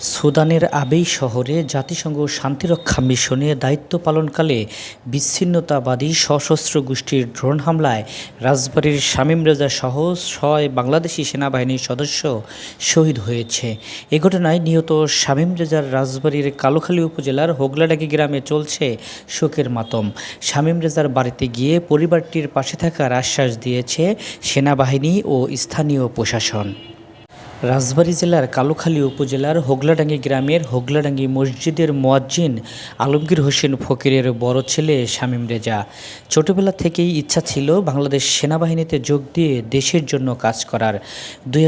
সুদানের আবেই শহরে জাতিসংঘ শান্তিরক্ষা মিশনে দায়িত্ব পালনকালে বিচ্ছিন্নতাবাদী সশস্ত্র গোষ্ঠীর ড্রোন হামলায় রাজবাড়ির শামীম রেজা সহ ছয় বাংলাদেশি সেনাবাহিনীর সদস্য শহীদ হয়েছে। এ ঘটনায় নিহত শামীম রেজার রাজবাড়ির কালোখালী উপজেলার হোগলাডাঙ্গি গ্রামে চলছে শোকের মাতম। শামীম রেজার বাড়িতে গিয়ে পরিবারটির পাশে থাকার আশ্বাস দিয়েছে সেনাবাহিনী ও স্থানীয় প্রশাসন। রাজবাড়ী জেলার কালুখালী উপজেলার হোগলাডাঙ্গি গ্রামের হোগলাডাঙ্গি মসজিদের মোয়াজ্জিন আলমগীর হোসেন ফকিরের বড় ছেলে শামীম রেজা। ছোটবেলা থেকেই ইচ্ছা ছিল বাংলাদেশ সেনাবাহিনীতে যোগ দিয়ে দেশের জন্য কাজ করার। দুই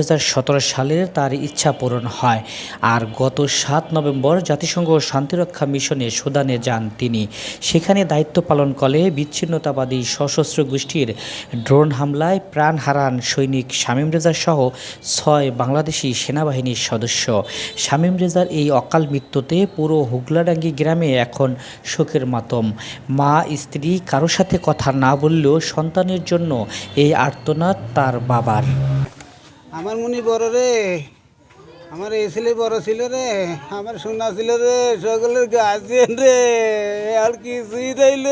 সালের তার ইচ্ছা পূরণ হয়। আর গত সাত নভেম্বর জাতিসংঘ শান্তিরক্ষা মিশনে সুদানে যান তিনি। সেখানে দায়িত্ব পালন করে বিচ্ছিন্নতাবাদী সশস্ত্র গোষ্ঠীর ড্রোন হামলায় প্রাণ হারান সৈনিক শামীম রেজা সহ ছয় বাংলাদেশি সেনাবাহিনীর সদস্য। শামীম রেজার এই অকাল মৃত্যুতে পুরো হুগলাডাঙ্গি গ্রামে এখন শোকের মাতম। মা, স্ত্রী কারও সাথে কথা না বললেও সন্তানের জন্য এই আর্তনাদ তার বাবার। আমার মুনি বড় রে। আমার এই ছেলে বড় ছিল রে। আমার সোনা ছিল রে। সকলের গার্জিয়ান রে। আর কিছুই দিল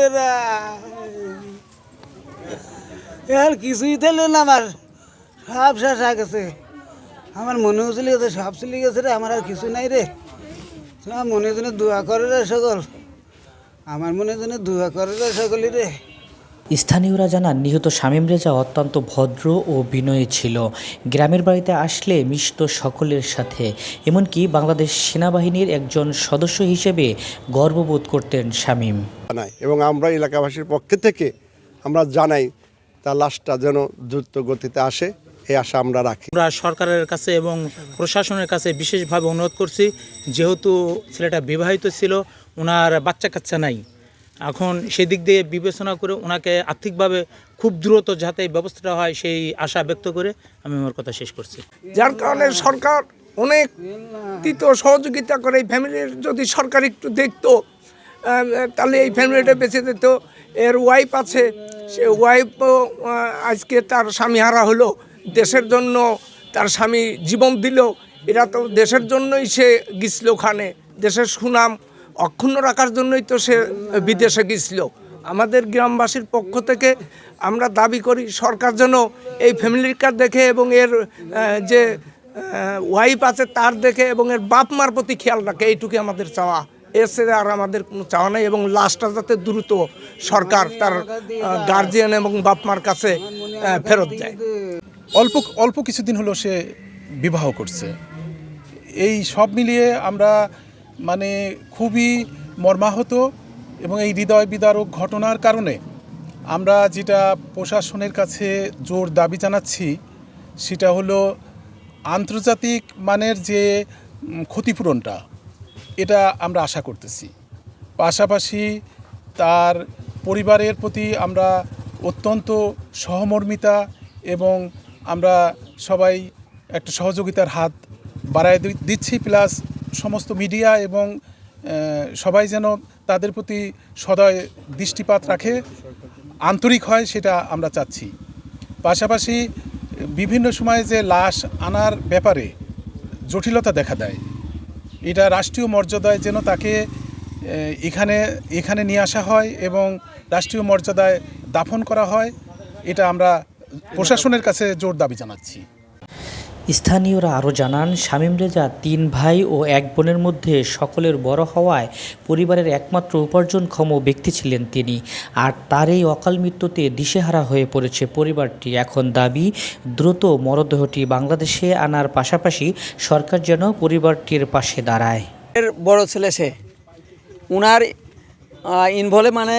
আর কিছুই দিল না আমার। সব শেষ হয়ে গেছে। আমার মনে হচ্ছিল যে সব চলে গেছে রে আমার আর কিছু নাই রে। সব মনে জন্য দোয়া করে রে সকল। আমার মনে জন্য দোয়া করে রে সকলই রে। স্থানীয়রা জানান নিহত শামীম রেজা অত্যন্ত ভদ্র ও বিনয়ী ছিল। গ্রামের বাড়িতে আসলে মিশত সকলের সাথে। এমনকি বাংলাদেশ সেনাবাহিনীর একজন সদস্য হিসেবে গর্ববোধ করতেন শামীম। এবং আমরা এলাকাবাসীর পক্ষে থেকে আমরা জানাই তার লাশটা যেন দ্রুত গতিতে আসে। এই আশা আমরা রাখি। আমরা সরকারের কাছে এবং প্রশাসনের কাছে বিশেষভাবে অনুরোধ করছি যেহেতু ছেলেটা বিবাহিত ছিল ওনার বাচ্চা কাচ্চা নাই। এখন সেদিক দিয়ে বিবেচনা করে ওনাকে আর্থিকভাবে খুব দ্রুত যাতে ব্যবস্থাটা হয় সেই আশা ব্যক্ত করে আমি আমার কথা শেষ করছি। যার কারণে সরকার অনেক তৃত সহযোগিতা করে এই ফ্যামিলির যদি সরকার একটু দেখতো তাহলে এই ফ্যামিলিটা বেঁচে যেত। এর ওয়াইফ আছে সে ওয়াইফও আজকে তার স্বামী হারা হলো। দেশের জন্য তার স্বামী জীবন দিল। এরা তো দেশের জন্যই সে গিয়েছিল ওখানে। দেশের সুনাম অক্ষুণ্ণ রাখার জন্যই তো সে বিদেশে গিয়েছিল। আমাদের গ্রামবাসীর পক্ষ থেকে আমরা দাবি করি, সরকার যেন এই ফ্যামিলির কার্ড দেখে এবং এর যে ওয়াইফ আছে তার দেখে এবং এর বাপ মার প্রতি খেয়াল রাখে। এইটুকু আমাদের চাওয়া। এসে আর আমাদের কোনো চাওয়া নেই এবং লাশটা যাতে দ্রুত সরকার তার গার্জিয়ান এবং বাপ মার কাছে ফেরত দেয় অল্প অল্প কিছুদিন হলো সে বিবাহ করছে। এই সব মিলিয়ে আমরা মানে খুবই মর্মাহত এবং এই হৃদয় বিদারক ঘটনার কারণে আমরা যেটা প্রশাসনের কাছে জোর দাবি জানাচ্ছি, সেটা হলো আন্তর্জাতিক মানের যে ক্ষতিপূরণটা, এটা আমরা আশা করতেছি। পাশাপাশি তার পরিবারের প্রতি আমরা অত্যন্ত সহমর্মিতা এবং আমরা সবাই একটা সহযোগিতার হাত বাড়ায় দিচ্ছি, প্লাস সমস্ত মিডিয়া এবং সবাই যেন তাদের প্রতি সদয় দৃষ্টিপাত রাখে, আন্তরিক হয় সেটা আমরা চাচ্ছি। পাশাপাশি বিভিন্ন সময়ে যে লাশ আনার ব্যাপারে জটিলতা দেখা দেয়, এটা রাষ্ট্রীয় মর্যাদায় যেন তাকে এখানে এখানে নিয়ে আসা হয় এবং রাষ্ট্রীয় মর্যাদায় দাফন করা হয়, এটা আমরা প্রশাসনের কাছে জোর দাবি জানাচ্ছি। স্থানীয়রা আরও জানান শামীম রেজা তিন ভাই ও এক বোনের মধ্যে সকলের বড় হওয়ায় পরিবারের একমাত্র উপার্জনক্ষম ব্যক্তি ছিলেন তিনি। আর তার এই অকাল মৃত্যুতে দিশেহারা হয়ে পড়েছে পরিবারটি। এখন দাবি দ্রুত মরদেহটি বাংলাদেশে আনার পাশাপাশি সরকার যেন পরিবারটির পাশে দাঁড়ায়। এর বড় ছেলে সে। উনার ইনভলভ মানে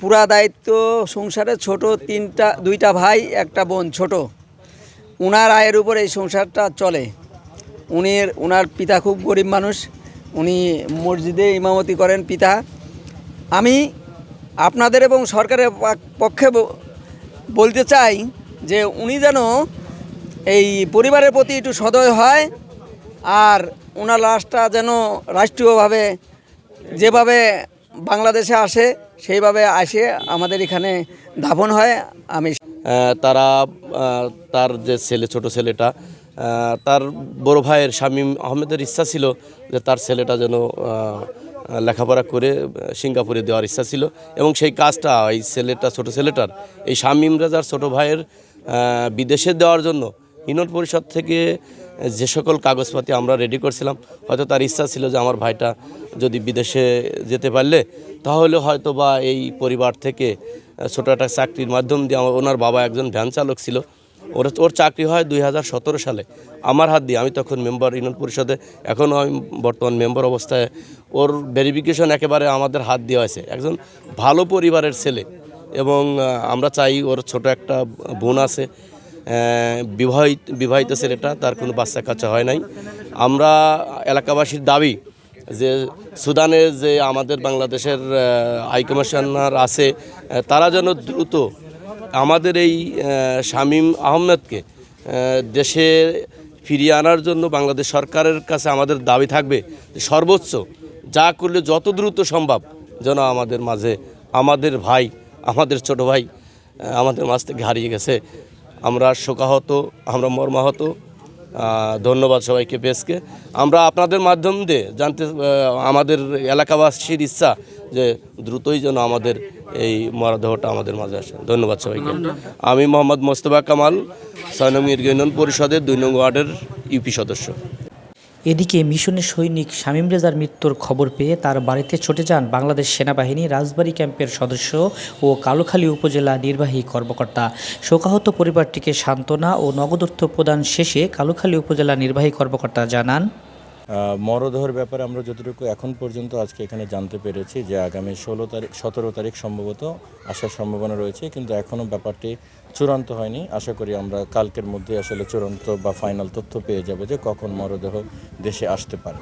পুরা দায়িত্ব সংসারে ছোট তিনটা, দুইটা ভাই, একটা বোন, ছোট। উনার আয়ের উপর এই সংসারটা চলে। উনি উনার পিতা খুব গরিব মানুষ। উনি মসজিদে ইমামতি করেন পিতা। আমি আপনাদের এবং সরকারের পক্ষে বলতে চাই যে উনি যেন এই পরিবারের প্রতি একটু সদয় হয় আর ওনার লাশটা যেন রাষ্ট্রীয়ভাবে যেভাবে বাংলাদেশে আসে, সেইভাবে আসে, আমাদের এখানে দাফন হয়, আমি তারা তার যে ছেলে, ছোট ছেলেটা তার বড় ভাইয়ের শামীম আহমেদের ইচ্ছা ছিল যে তার ছেলেটা যেন লেখাপড়া করে সিঙ্গাপুরে দেওয়ার ইচ্ছা ছিল এবং সেই কাজটা, এই ছেলেটা, ছোট ছেলেটার, এই শামীম রেজার ছোট ভাইয়ের বিদেশে দেওয়ার জন্য ইউনিয়ন পরিষদ থেকে যে সকল কাগজপাতি আমরা রেডি করছিলাম, হয়তো তার ইচ্ছা ছিল যে আমার ভাইটা যদি বিদেশে যেতে পারলে, তাহলে হয়তো বা এই পরিবার থেকে ছোটো একটা চাকরির মাধ্যম দিয়ে আমার ওনার বাবা একজন ভ্যান চালক ছিল। ওর ওর চাকরি হয় দুই হাজার সতেরো সালে। আমার হাত দিয়ে আমি তখন মেম্বার ইউনিয়ন পরিষদে, এখনও আমি বর্তমান মেম্বার অবস্থায়। ওর ভেরিফিকেশন একেবারে আমাদের হাত দেওয়া আছে একজন ভালো পরিবারের ছেলে এবং আমরা চাই ওর ছোট একটা বোন আছে। বিবাহিত বিবাহিত ছেলেটা, তার কোনো বাচ্চা কাচ্চা হয় নাই। আমরা এলাকাবাসীর দাবি যে সুদানে যে আমাদের বাংলাদেশের হাইকমিশনার আছে তারা যেন দ্রুত আমাদের এই শামীম আহমেদকে দেশে ফিরিয়ে আনার জন্য বাংলাদেশ সরকারের কাছে আমাদের দাবি থাকবে সর্বোচ্চ যা করলে যত দ্রুত সম্ভব যেন আমাদের মাঝে আমাদের ভাই, আমাদের ছোট ভাই আমাদের মাঝ থেকে হারিয়ে গেছে। আমরা শোকাহত, আমরা মর্মাহত। ধন্যবাদ সবাইকে পেসকে আমরা আপনাদের মাধ্যম দিয়ে জানতে আমাদের এলাকাবাসীর ইচ্ছা যে দ্রুতই যেন আমাদের এই মরাদেহটা আমাদের মাঝে আসে। ধন্যবাদ সবাইকে। আমি মোহাম্মদ মোস্তফা কামাল সয়নম ইউনিয়ন পরিষদের দুই নং ওয়ার্ডের ইউপি সদস্য। এদিকে মিশনের সৈনিক শামীম রেজার মৃত্যুর খবর পেয়ে তার বাড়িতে ছুটে যান বাংলাদেশ সেনাবাহিনী রাজবাড়ী ক্যাম্পের সদস্য ও কালোখালী উপজেলা নির্বাহী কর্মকর্তা। শোকাহত পরিবারটিকে সান্ত্বনা ও নগদ অর্থ প্রদান শেষে কালোখালী উপজেলা নির্বাহী কর্মকর্তা জানান মরদেহের ব্যাপারে আমরা যতটুকু এখন পর্যন্ত আজকে এখানে জানতে পেরেছি যে আগামী ষোলো তারিখ, সতেরো তারিখ সম্ভবত আসার সম্ভাবনা রয়েছে, কিন্তু এখনও ব্যাপারটি চূড়ান্ত হয়নি। আশা করি আমরা কালকের মধ্যে আসলে চূড়ান্ত বা ফাইনাল তথ্য পেয়ে যাব যে কখন মরদেহ দেশে আসতে পারে।